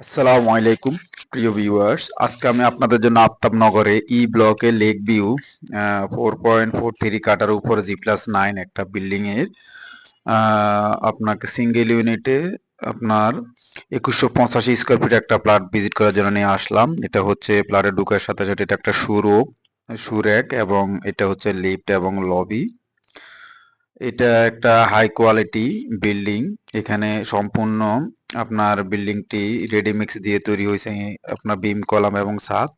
আসসালামু আলাইকুম প্রিয় ভিউয়ার্স আজকে আমি আপনাদের জন্য আফতাবনগরে ই ব্লকে lake view four point four three কাটার উপরে জি প্লাস নাইন একটা বিল্ডিং এর আহ, আপনাকে সিঙ্গেল ইউনিটে আপনার একুশশো পঁচাশি স্কোয়ার ফিট একটা প্লট ভিজিট করার জন্য নিয়ে আসলাম। এটা হচ্ছে প্লটে ঢুকার সাথে সাথে এটা একটা সুরোপ সুরেক এবং এটা হচ্ছে লিফট এবং লবি এটা একটা হাই কোয়ালিটি বিল্ডিং এখানে সম্পূর্ণ আপনার বিল্ডিংটি রেডিমিক্স দিয়ে তৈরি হয়েছে, আপনার বিম, কলাম এবং ছাদ।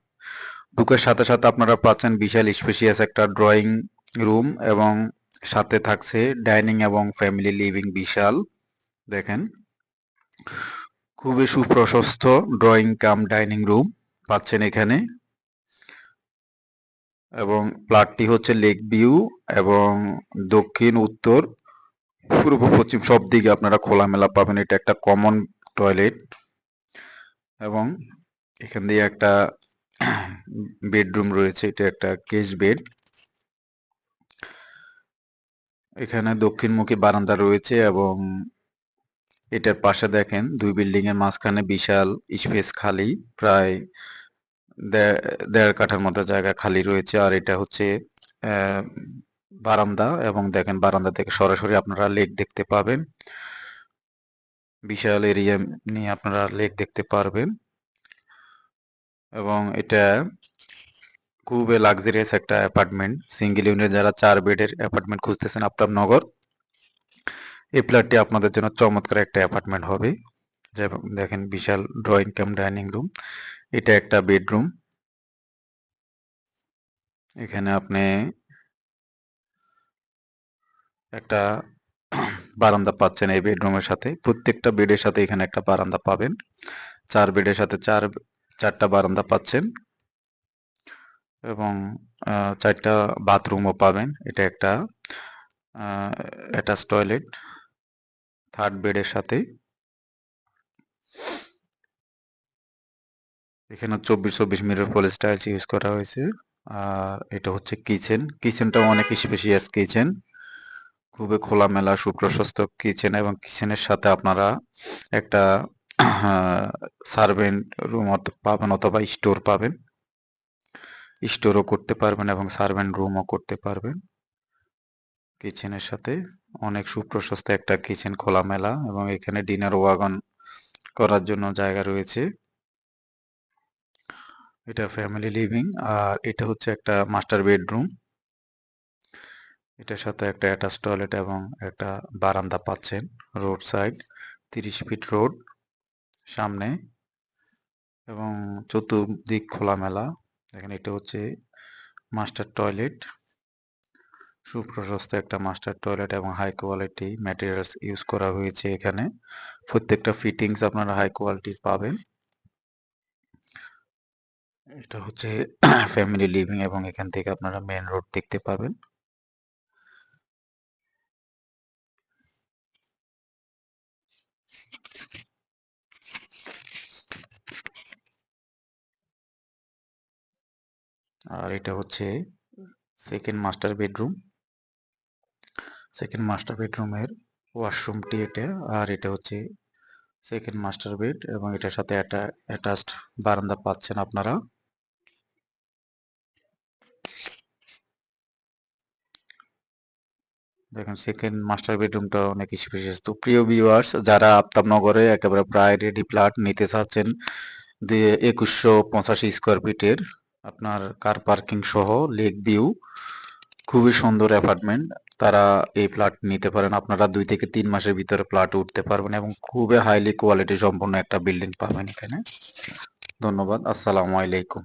ঢুকের সাথে সাথে আপনারা পাচ্ছেন বিশাল স্পেশিয়াস একটা ড্রয়িং রুম এবং সাথে থাকছে ডাইনিং এবং ফ্যামিলি লিভিং বিশাল, দেখেন। খুবই সুপ্রশস্ত ড্রয়িং কাম ডাইনিং রুম পাচ্ছেন এখানে। এবং প্লাটটি হচ্ছে লেক ভিউ এবং দক্ষিণ, উত্তর পূর্ব পশ্চিম সব দিকে আপনারা খোলামেলা পাবেন। এটা একটা কমন টয়লেট এবং এখান দিয়ে একটা বেডরুম রয়েছে। এটা একটা কেস বেড এখানে দক্ষিণমুখী বারান্দা রয়েছে এবং এটার পাশে দেখেন, দুই বিল্ডিং এর মাঝখানে বিশাল স্পেস খালি। প্রায় দেড় কাঠার মতো জায়গা খালি রয়েছে। আর এটা হচ্ছে বারান্দা এবং দেখেন বারান্দা থেকে সরাসরি আপনারা লেক দেখতে পাবেন। বিশাল এরিয়া নিয়ে আপনারা লেক দেখতে পারবেন। এবং এটা খুবই লাক্সারিয়াস একটা অ্যাপার্টমেন্ট সিঙ্গেল ইউনিট যারা চার বেডের অ্যাপার্টমেন্ট খুঁজতেছেন নগর এই ফ্ল্যাটটি আপনাদের জন্য চমৎকার একটা অ্যাপার্টমেন্ট হবে। দেখেন বিশাল ড্রয়িং কাম ডাইনিং রুম এটা একটা বেডরুম এখানে আপনি একটা বারান্দা পাচ্ছেন এই বেডরুমের সাথে। প্রত্যেকটা বেডের সাথে এখানে একটা বারান্দা পাবেন। চার বেডের সাথে চার, চারটা বারান্দা পাচ্ছেন। এবং চারটা বাথরুমও পাবেন। এটা একটা অ্যাটাচ টয়লেট থার্ড বেডের সাথে। এখানে চব্বিশ চব্বিশ মিটার পলিশ টাইলস ইউজ করা হয়েছে। আর এটা হচ্ছে কিচেন কিচেনটাও অনেক স্পেশিয়াস কিচেন খুবই খোলামেলা, সুপ্রশস্ত কিচেন এবং কিচেনের সাথে আপনারা একটা সার্ভেন্ট রুম পাবেন অথবা স্টোর পাবেন। স্টোরও করতে পারবেন এবং সার্ভেন্ট রুমও করতে পারবেন। কিচেনের সাথে অনেক সুপ্রশস্ত একটা কিচেন খোলামেলা এবং এখানে ডিনার ওয়াগন করার জন্য জায়গা রয়েছে। এটা ফ্যামিলি লিভিং আর এটা হচ্ছে একটা মাস্টার বেডরুম এটার সাথে একটা অ্যাটাচ টয়লেট এবং একটা বারান্দা পাচ্ছেন রোড সাইড তিরিশ ফিট রোড সামনে এবং চতুর্দিক খোলামেলা। দেখেন এটা হচ্ছে মাস্টার টয়লেট সুপ্রশস্ত একটা মাস্টার টয়লেট এবং হাই কোয়ালিটি ম্যাটেরিয়ালস ইউজ করা হয়েছে এখানে। প্রত্যেকটা ফিটিংস আপনারা হাই কোয়ালিটির পাবেন। এটা হচ্ছে ফ্যামিলি লিভিং এবং এখান থেকে আপনারা মেন রোড দেখতে পাবেন। আর এটা হচ্ছে second master bedroom second master বেডরুমের ওয়াশরুমটি এটা, আর এটা হচ্ছে সেকেন্ড মাস্টার বেড এবং এটার সাথে একটা অ্যাটাচড বারান্দা পাচ্ছেন আপনারা। দেখেন সেকেন্ড মাস্টার বেডরুমটা অনেক স্পেশাস তো প্রিয় ভিউয়ার্স যারা আফতাবনগরে একেবারে প্রায় রেডি ফ্ল্যাট নিতে চাচ্ছেন দিয়ে একুশশো পঁচাশি স্কোয়ার ফিটের আপনার কার পার্কিং সহ লেক ভিউ খুবই সুন্দর অ্যাপার্টমেন্ট তারা এই ফ্ল্যাট নিতে পারেন। আপনারা দুই থেকে তিন মাসের ভিতরে ফ্ল্যাট উঠতে পারবেন এবং খুবই হাইলি কোয়ালিটি সম্পন্ন একটা বিল্ডিং পাবেন এখানে। ধন্যবাদ। আসসালামু আলাইকুম।